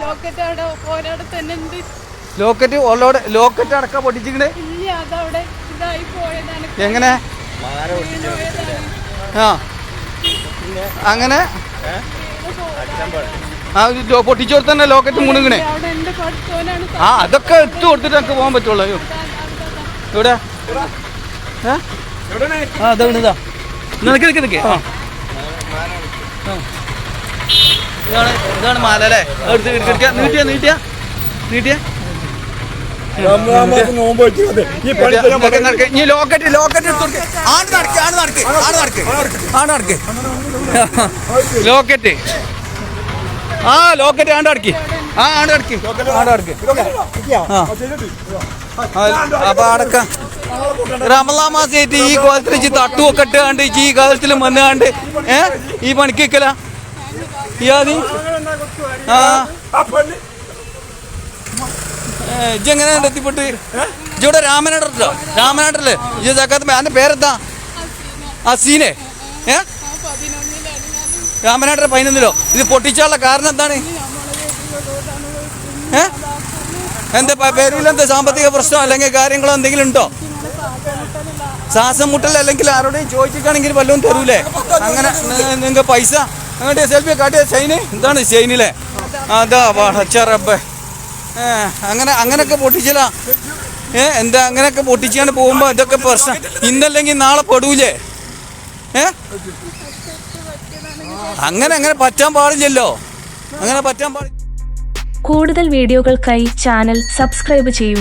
Locket തന്നെ locket ഓളോട് locket അടക്കം പൊട്ടിച്ചിങ്ങനെ എങ്ങനെ. ആ. അങ്ങനെ? ആ ഇത് പൊട്ടിച്ചു കൊടുത്തന്നെ ലോക്കറ്റ് മുണുങ്ങണേ. ആ അതൊക്കെ എടുത്തു കൊടുത്തിട്ട് നമുക്ക് പോകാൻ പറ്റുള്ളൂ. അയ്യോ. എവിടെ? ഏ? ആ അതാണ് ഇതാ നിനക്ക് നിൽക്ക് നിൽക്ക് ആ. ആ. ഇതാണ് ഇതാണ് മാല അല്ലേ? എടുത്ത് എടുക്ക നീട്ടിയ നീട്ടിയ? നീട്ടിയ? ഈ ലോക്കറ്റ് ലോക്കറ്റ് എടുത്ത് നടക്ക് നടക്ക്. നടക്ക്. നടക്ക്. ലോക്കറ്റ് ആ ലോക്കറ്റ് ആണ്ട് നടക്ക്. ആ ആണ്ട് നടക്ക്. ആണ്ട് ആ, അപ്പൊ അടക്ക. റമലാ മാസേറ്റ് ഈ കോലത്തിൽ തട്ടുമൊക്കെ ഇട്ട് കണ്ട് ഈ കാലത്തിൽ വന്നുകാണ്ട് ഏ? ഈ പണിക്കല ഇയാതി ആ. പെണ്ണ് ഇജ്ജെങ്ങനെ എത്തിപ്പെട്ട്? ഇജ്ജിവിടെ രാമനാടല്ലോ രാമനാട്ടല്ലേ ഇജ്ജ് ചക്കാത്ത അതിന്റെ പേരെന്താ? ആ സീനെ ഏ? രാമനാട്ടിലെ പതിനൊന്നിലോ? ഇത് പൊട്ടിച്ചാനുള്ള കാരണം എന്താണ്? ഏ? എന്താ പേരിലെന്താ സാമ്പത്തിക പ്രശ്നം അല്ലെങ്കിൽ കാര്യങ്ങളോ എന്തെങ്കിലും ഉണ്ടോ? ശ്വാസം മുട്ടൽ അല്ലെങ്കിൽ ആരോടെയും ചോദിച്ചിട്ടാണെങ്കിൽ വല്ലതും തരൂലേ? അങ്ങനെ നിങ്ങൾക്ക് പൈസ അങ്ങോട്ട് സെൽഫി കാട്ടിയ ചൈന എന്താണ് ചൈനിലെ അതാ പടച്ചറബ് ഏ അങ്ങനെ അങ്ങനെയൊക്കെ പൊട്ടിച്ചില്ല. ഏ എന്താ അങ്ങനെയൊക്കെ പൊട്ടിച്ചാണ്ട് പോകുമ്പോൾ ഇതൊക്കെ പ്രശ്നം. ഇന്നല്ലെങ്കിൽ നാളെ പെടൂലേ? ഏ? അങ്ങനെ അങ്ങനെ പറ്റാൻ പാടില്ലല്ലോ. അങ്ങനെ പറ്റാൻ പാടില്ല കൂടുതൽ വീഡിയോകൾക്കായി ചാനൽ സബ്സ്ക്രൈബ് ചെയ്യൂ.